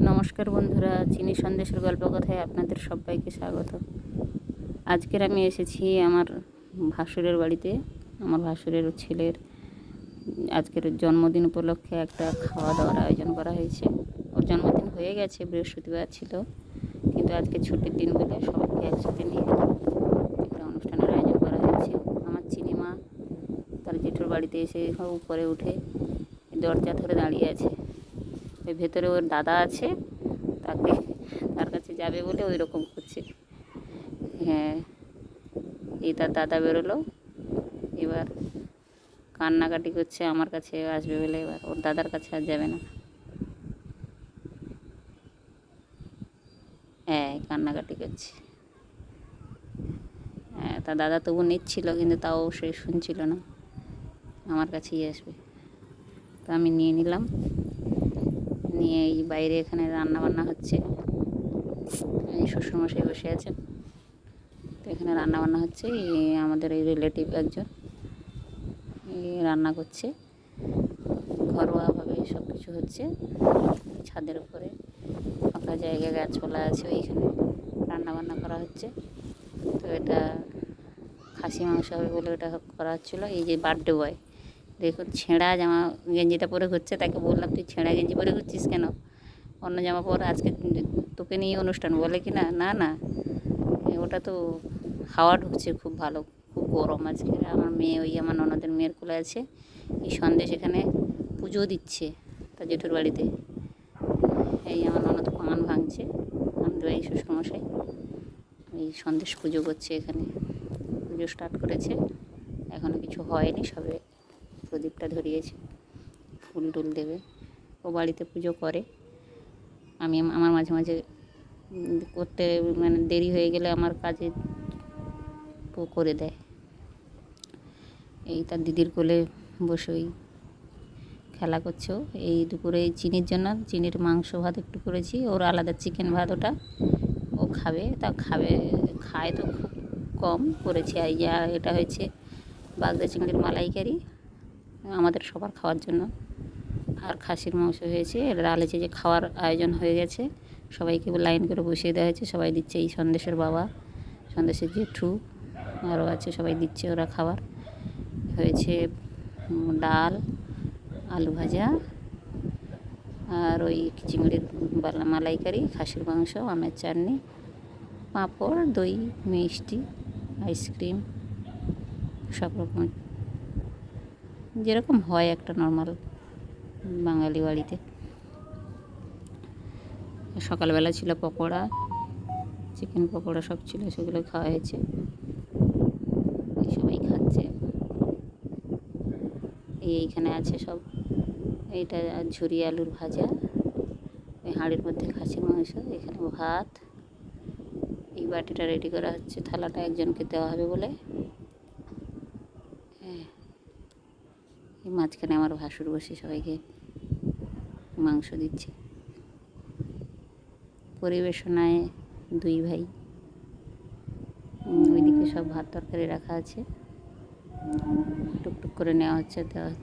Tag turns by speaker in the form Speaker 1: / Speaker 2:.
Speaker 1: নমস্কার বন্ধুরা, চিনি সন্দেশের গল্প কথায় আপনাদের সবাইকে স্বাগত। আজকের আমি এসেছি আমার ভাসুরের বাড়িতে। আমার ভাসুরের ছেলের আজকের জন্মদিন উপলক্ষে একটা খাওয়া দাওয়ার আয়োজন করা হয়েছে। ওর জন্মদিন হয়ে গেছে, বৃহস্পতিবার ছিল। কিন্তু আজকে ছুটির দিন বলে সবাইকে একসাথে নিয়ে একটা অনুষ্ঠানের আয়োজন করা হয়েছে। আমার চিনিমা তার জেঠুর বাড়িতে এসে উপরে উঠে দরজা ধরে দাঁড়িয়ে আছে। ওই ভেতরে ওর দাদা আছে, তাকে, তার কাছে যাবে বলে ওই রকম করছে। হ্যাঁ এই তার দাদা বেরোলো, এবার কান্নাকাটি করছে, আমার কাছে আসবে বলে এবার, ওর দাদার কাছে আর যাবে না। হ্যাঁ কান্নাকাটি করছে। হ্যাঁ তার দাদা তবু নিচ্ছিল, কিন্তু তাও সে শুনছিল না। আমার কাছেই আসবে। তো আমি নিয়ে নিলাম। নিয়ে এই বাইরে এখানে রান্না বান্না হচ্ছে। এই শ্বশুরমশাই বসে আছেন। তো এখানে রান্না বান্না হচ্ছে আমাদের এই রিলেটিভ একজন। এই রান্না করছে। ঘরোয়াভাবে সব কিছু হচ্ছে। ছাদের উপরে ফাঁকা জায়গায় গাছপালা আছে ওইখানে রান্না বান্না করা হচ্ছে। তো এটা খাসি মাংস হবে বলে ওটা করা হচ্ছিল। এই যে বার্থডে বয়। দেখুন, ছেঁড়া জামা গেঞ্জিটা পরে ঘুরছে তাকে বললাম, তুই ছেঁড়া গেঞ্জি পরে ঘুরছিস কেন? অন্য জামা পর, আজকে তোকে নিয়ে অনুষ্ঠান। বলে কি না? না না। ওটা তো হাওয়া ঢুকছে খুব ভালো, খুব গরম আজকে। আমার মেয়ে ওই আমার ননদের মেয়ের কোলে আছে, এই সন্দেশ এখানে পুজো দিচ্ছে তার জেঠুর বাড়িতে। এই আমার ননদ পান ভাঙছে আমাদের এই শ্বশুরমশাই এই সন্দেশ পুজো করছে এখানে। পুজো স্টার্ট করেছে এখনও কিছু হয়নি, সবে প্রদীপটা ধরিয়েছে, ফুল টুল দেবে। ও বাড়িতে পুজো করে। আমি আমার মাঝে মাঝে করতে মানে দেরি হয়ে গেলে আমার কাজে করে দেয়। এই তার দিদির কোলে বসেই খেলা করছে। এই দুপুরে চিনির জন্য, চিনির মাংস ভাত একটু করেছি। ওর আলাদা চিকেন ভাত ওটা ও খাবে। তা খাবে, খায় তো খুব কম করেছি। আর ইয়া, এটা হয়েছে বাগদা চিংড়ির মালাইকারি। আমাদের সবার খাওয়ার জন্য। আর খাসির মাংস হয়েছে ডাল যে খাওয়ার আয়োজন হয়ে গেছে, সবাইকে লাইন করে বসিয়ে দেওয়া হয়েছে, সবাই দিচ্ছে এই সন্দেশের বাবা, সন্দেশের জেঠু, আরও আছে সবাই দিচ্ছে ওরা খাবার। হয়েছে ডাল, আলু ভাজা, আর ওই চিংড়ির মালাইকারি, খাসির মাংস, আমের চাটনি, পাঁপড়, দই, মিষ্টি, আইসক্রিম, সব রকম। যেরকম হয় একটা নর্মাল বাঙালি বাড়িতে। সকালবেলা ছিল পকোড়া চিকেন পকোড়া সব ছিল, সেগুলো খাওয়া হয়েছে। সবাই খাচ্ছে। এই এইখানে আছে সব। এইটা ঝুরি আলুর ভাজা, ওই হাঁড়ির মধ্যে খাসির মাংস, এখানে ভাত। এই বাটিটা রেডি করা হচ্ছে, থালাটা একজনকে দেওয়া হবে বলে। হ্যাঁ। মাঝখানে আমার ভাসুর বসে সবাইকে মাংস দিচ্ছে। পরিবেশনায় দুই ভাই। ওইদিকে সব ভাত তরকারি রাখা আছে। টুকটুক করে নেওয়া হচ্ছে, দেওয়া হচ্ছে।